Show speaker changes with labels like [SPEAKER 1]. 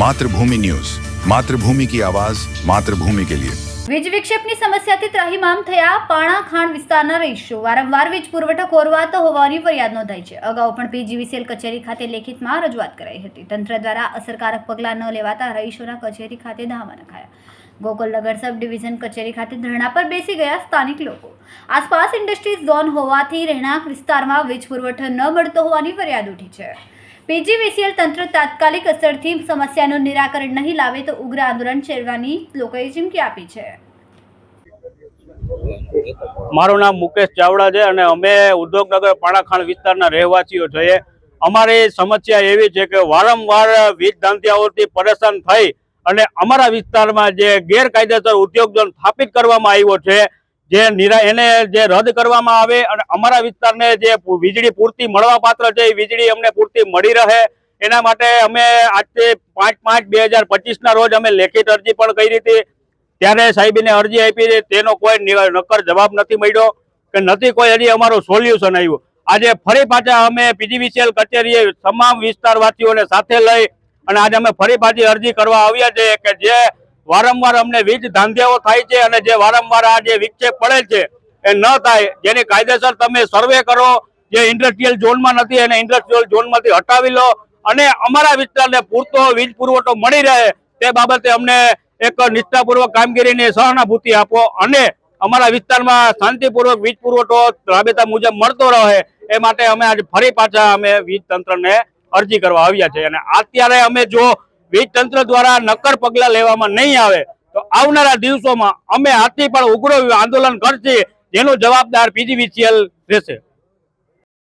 [SPEAKER 1] Mathrubhumi news. Mathrubhumi કી આવાઝ માતૃભૂમિ કે લિયે.
[SPEAKER 2] વીજ વિક્ષેપની સમસ્યાથી ત્રાહીમામ થયા પાણા ખાણ વિસ્તારના રહીશો. વારંવાર વીજ પુરવઠો ખોરવાતો હોવાની ફરિયાદ નોંધાઈ છે. અગાઉ પણ પીજીવીસીએલ કચેરી ખાતે લેખિતમાં રજૂઆત કરાઈ હતી. તંત્ર દ્વારા અસરકારક પગલાં ન લેવાતા રહીશોના કચેરી ખાતે ધામા નખાયા. ગોકુલનગર સબ ડિવિઝન કચેરી ખાતે ધરણા પર બેસી ગયા સ્થાનિક લોકો. આસપાસ ઇન્ડસ્ટ્રીઝ ઝોન હોવાથી રહેણાંક વિસ્તારમાં વીજ પુરવઠો ન મળતો હોવાની ફરિયાદ ઉઠી છે. પીજીવીસીએલ તંત્ર તાત્કાલિક અસરથી સમસ્યાનું નિરાકરણ નહીં લાવે તો ઉગ્ર આંદોલન છેડવાની લોકોએ ચીમકી આપી છે.
[SPEAKER 3] મારું નામ મુકેશ ચાવડા છે અને અમે ઉદ્યોગનગર પાણાખાણ વિસ્તારના રહેવાસીઓ છીએ. અમારી સમસ્યા એવી છે કે વારંવાર વીજ ધાંધિયાઓથી પરેશાન થઈ અને અમારા વિસ્તારમાં જે ગેરકાયદેસર ઉદ્યોગ સ્થાપિત કરવામાં આવ્યો છે જે નિરા એને જે રદ કરવામાં આવે અને અમારા વિસ્તારને જે વીજળી પૂરતી મળવા પાત્ર છે, એ વીજળી અમને પૂરતી મળી રહે. એના માટે અમે આજે પાંચ પાંચ બે હજાર પચીસના રોજ અમે લેખિત અરજી પણ કરી હતી. ત્યારે સાહેબીને અરજી આપી તેનો કોઈ નક્કર જવાબ નથી મળ્યો કે નથી કોઈ હજી અમારું સોલ્યુશન આવ્યું. આજે ફરી પાછા અમે પીજીવીસીએલ કચેરીએ તમામ વિસ્તારવાસીઓને સાથે લઈ અને આજે અમે ફરી પાછી અરજી કરવા આવ્યા છે કે જે વારંવાર અમને વીજ ધાંધિયાઓ થાય છે અને જે વારંવાર આ જે વિક્ષેપ પડે છે એ ન થાય, જેની કાયદેસર તમે સર્વે કરો, જે ઇન્ડસ્ટ્રીયલ ઝોનમાં નથી એને ઇન્ડસ્ટ્રીયલ ઝોનમાંથી હટાવી લો. અને અમારા વિસ્તારને પૂરતો વીજ પુરવઠો મળી રહે તે બાબતે અમને એક નિષ્ઠાપૂર્વક કામગીરીની સહાનુભૂતિ આપો અને અમારા વિસ્તારમાં શાંતિપૂર્વક વીજ પુરવઠો રાબેતા મુજબ મળતો રહે એ માટે અમે આજે ફરી પાછા અમે વીજ તંત્રને અરજી કરવા આવ્યા છે અને અત્યારે અમે જો વીજ તંત્ર દ્વારા નક્કર પગલાં લેવામાં નહીં આવે, તો આવનારા દિવસોમાં અમે આથી પણ ઉગ્ર આંદોલન કરશે, જેનો જવાબદાર પીજીવીસીએલ રહેશે.